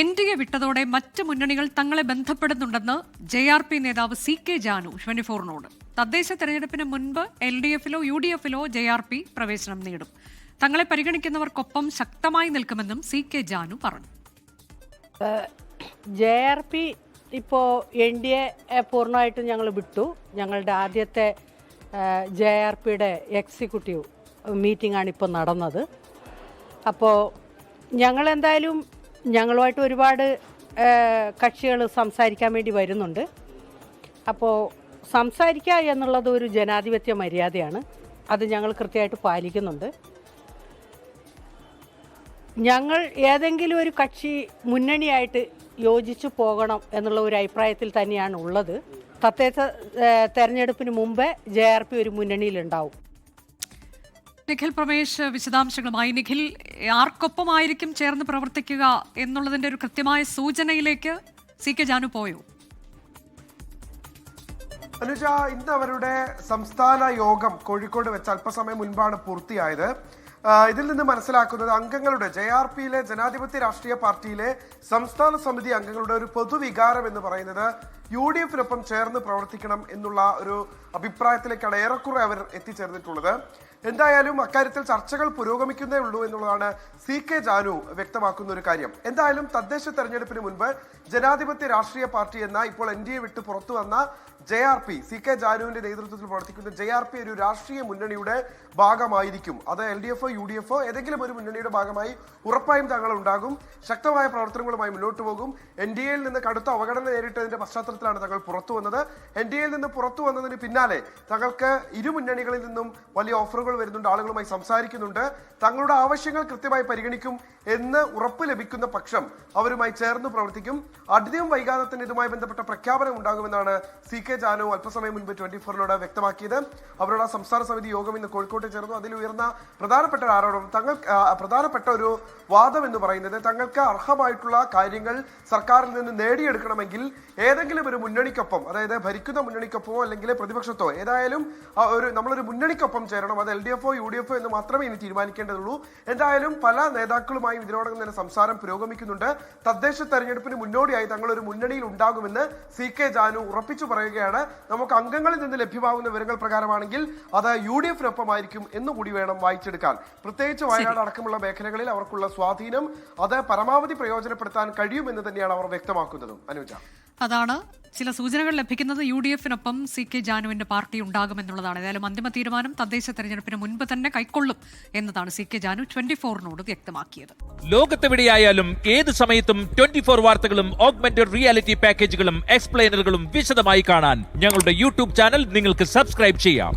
N D A വിട്ടതോടെ മറ്റ് മുന്നണികൾ തങ്ങളെ ബന്ധപ്പെടുന്നുണ്ടെന്ന് ജെ ആർ പി നേതാവ് സി കെ ജാനു ട്വന്റി ഫോറിനോട്. തദ്ദേശ തെരഞ്ഞെടുപ്പിന് മുൻപ് എൽ ഡി എഫിലോ യു ഡി എഫിലോ ജെ ആർ പി പ്രവേശനം നേടും. തങ്ങളെ പരിഗണിക്കുന്നവർക്കൊപ്പം ശക്തമായി നിൽക്കുമെന്നും സി കെ ജാനു പറഞ്ഞു. ജെ ആർ പി ഇപ്പോൾ എൻ ഡി എ പൂർണമായിട്ടും ഞങ്ങൾ വിട്ടു. ഞങ്ങളുടെ ആദ്യത്തെ ജെ ആർ പിയുടെ എക്സിക്യൂട്ടീവ് മീറ്റിംഗ് ആണ് ഇപ്പോൾ നടന്നത്. അപ്പോൾ ഞങ്ങൾ എന്തായാലും ഞങ്ങളുമായിട്ട് ഒരുപാട് കക്ഷികൾ സംസാരിക്കാൻ വേണ്ടി വരുന്നുണ്ട്. അപ്പോൾ സംസാരിക്കുക എന്നുള്ളത് ഒരു ജനാധിപത്യ മര്യാദയാണ്. അത് ഞങ്ങൾ കൃത്യമായിട്ട് പാലിക്കുന്നുണ്ട്. ഞങ്ങൾ ഏതെങ്കിലും ഒരു കക്ഷി മുന്നണിയായിട്ട് യോജിച്ചു പോകണം എന്നുള്ള ഒരു അഭിപ്രായത്തിൽ തന്നെയാണ് ഉള്ളത്. തദ്ദേശ തെരഞ്ഞെടുപ്പിന് മുമ്പേ ജെ ആർ പി ഒരു മുന്നണിയിലുണ്ടാവും. നിഖിൽ പ്രമേഷ് വിശദാംശങ്ങളുമായി. നിഖിൽ ആർക്കൊപ്പമായിരിക്കും ചേർന്ന് പ്രവർത്തിക്കുക എന്നുള്ളതിന്റെ ഒരു കൃത്യമായ സൂചനയിലേക്ക് സി കെ ജാനു പോയോ? അനുജ ഇന്ന് അവരുടെ സംസ്ഥാന യോഗം കോഴിക്കോട് വെച്ച് അല്പസമയം മുൻപാണ് പൂർത്തിയായത്. ഇതിൽ നിന്ന് മനസ്സിലാക്കുന്നത് അംഗങ്ങളുടെ ജെ ആർ പിയിലെ ജനാധിപത്യ രാഷ്ട്രീയ പാർട്ടിയിലെ സംസ്ഥാന സമിതി അംഗങ്ങളുടെ ഒരു പൊതുവികാരം എന്ന് പറയുന്നത് യു ഡി എഫിനൊപ്പം ചേർന്ന് പ്രവർത്തിക്കണം എന്നുള്ള ഒരു അഭിപ്രായത്തിലേക്കാണ് ഏറെക്കുറെ അവർ എത്തിച്ചേർന്നിട്ടുള്ളത്. എന്തായാലും അക്കാര്യത്തിൽ ചർച്ചകൾ പുരോഗമിക്കുന്നേ ഉള്ളൂ എന്നുള്ളതാണ് സി കെ ജാനു വ്യക്തമാക്കുന്ന ഒരു കാര്യം. എന്തായാലും തദ്ദേശ തെരഞ്ഞെടുപ്പിന് മുൻപ് ജനാധിപത്യ രാഷ്ട്രീയ പാർട്ടി എന്ന ഇപ്പോൾ എൻ ഡി എ വിട്ട് പുറത്തു വന്ന J R P C K ജാനുവിന്റെ നേതൃത്വത്തിൽ പ്രവർത്തിക്കുന്ന ജെ ആർ പി ഒരു രാഷ്ട്രീയ മുന്നണിയുടെ ഭാഗമായിരിക്കും. അത് എൽ ഡി എഫോ യു ഡി എഫോ ഏതെങ്കിലും ഒരു മുന്നണിയുടെ ഭാഗമായി ഉറപ്പായും തങ്ങൾ ഉണ്ടാകും ശക്തമായ പ്രവർത്തനങ്ങളുമായി മുന്നോട്ട് പോകും. എൻ ഡി എയിൽ നിന്ന് കടുത്ത അവഗണന നേരിട്ടതിന്റെ പശ്ചാത്തലത്തിലാണ് തങ്ങൾ പുറത്തു വന്നത്. എൻ ഡി എയിൽ നിന്ന് പുറത്തു വന്നതിന് പിന്നാലെ തങ്ങൾക്ക് ഇരു മുന്നണികളിൽ നിന്നും വലിയ ഓഫറുകൾ വരുന്നുണ്ട് ആളുകളുമായി സംസാരിക്കുന്നുണ്ട്. തങ്ങളുടെ ആവശ്യങ്ങൾ കൃത്യമായി പരിഗണിക്കും എന്ന് ഉറപ്പ് ലഭിക്കുന്ന പക്ഷം അവരുമായി ചേർന്ന് പ്രവർത്തിക്കും. അധികം വൈകാതെ തന്നെ ഇതുമായി ബന്ധപ്പെട്ട പ്രഖ്യാപനം ഉണ്ടാകുമെന്നാണ് സി കെ ജാനു അല്പസമയം മുൻപ് ട്വന്റി ഫോറിനോട് വ്യക്തമാക്കിയത്. അവരുടെ സംസ്ഥാന സമിതി യോഗം ഇന്ന് കോഴിക്കോട്ട് ചേർന്നു. അതിൽ ഉയർന്ന പ്രധാനപ്പെട്ട ഒരു ആരോപണം തങ്ങൾ പ്രധാനപ്പെട്ട ഒരു വാദം എന്ന് പറയുന്നത് തങ്ങൾക്ക് അർഹമായിട്ടുള്ള കാര്യങ്ങൾ സർക്കാരിൽ നിന്ന് നേടിയെടുക്കണമെങ്കിൽ ഏതെങ്കിലും ഒരു മുന്നണിക്കൊപ്പം അതായത് ഭരിക്കുന്ന മുന്നണിക്കൊപ്പമോ അല്ലെങ്കിൽ പ്രതിപക്ഷത്തോ ഏതായാലും ഒരു നമ്മളൊരു മുന്നണിക്കൊപ്പം ചേരണം. അത് എൽ ഡി എഫോ യു ഡി എഫോ എന്ന് മാത്രമേ ഇനി തീരുമാനിക്കേണ്ടതുള്ളൂ. എന്തായാലും പല നേതാക്കളുമായും ഇതിനോടകം തന്നെ സംസാരം പുരോഗമിക്കുന്നുണ്ട്. തദ്ദേശ തെരഞ്ഞെടുപ്പിന് മുന്നോടിയായി തങ്ങൾ ഒരു മുന്നണിയിൽ ഉണ്ടാകുമെന്ന് സി കെ ജാനു ഉറപ്പിച്ചു പറയുകയാണ്. നമുക്ക് അംഗങ്ങളിൽ നിന്ന് ലഭ്യമാകുന്ന വിവരങ്ങൾ പ്രകാരമാണെങ്കിൽ അത് യു ഡി എഫിനൊപ്പമായിരിക്കും എന്നുകൂടി വേണം വായിച്ചെടുക്കാൻ. പ്രത്യേകിച്ച് വയനാട് അടക്കമുള്ള മേഖലകളിൽ അവർക്കുള്ള സ്വാധീനം അത് പരമാവധി പ്രയോജനപ്പെടുത്താൻ കഴിയുമെന്ന് തന്നെയാണ് അവർ വ്യക്തമാക്കുന്നതും. അനുജ. അതാണ് ചില സൂചനകൾ ലഭിക്കുന്നത് യു ഡി എഫിനൊപ്പം സി കെ ജാനുവിന്റെ പാർട്ടി ഉണ്ടാകുമെന്നുള്ളതാണ്. ഏതായാലും അന്തിമ തീരുമാനം തദ്ദേശ തെരഞ്ഞെടുപ്പിന് മുൻപ് തന്നെ കൈക്കൊള്ളും എന്നതാണ് സി കെ ജാനു ട്വന്റി ഫോറിനോട് വ്യക്തമാക്കിയത്. ലോകത്തെവിടെയായാലും ഏത് സമയത്തും ട്വന്റി ഫോർ വാർത്തകളും ഓഗ്മെന്റഡ് റിയാലിറ്റി പാക്കേജുകളും എക്സ്പ്ലെയിനറുകളും വിശദമായി കാണാൻ ഞങ്ങളുടെ യൂട്യൂബ് ചാനൽ നിങ്ങൾക്ക് സബ്സ്ക്രൈബ് ചെയ്യാം.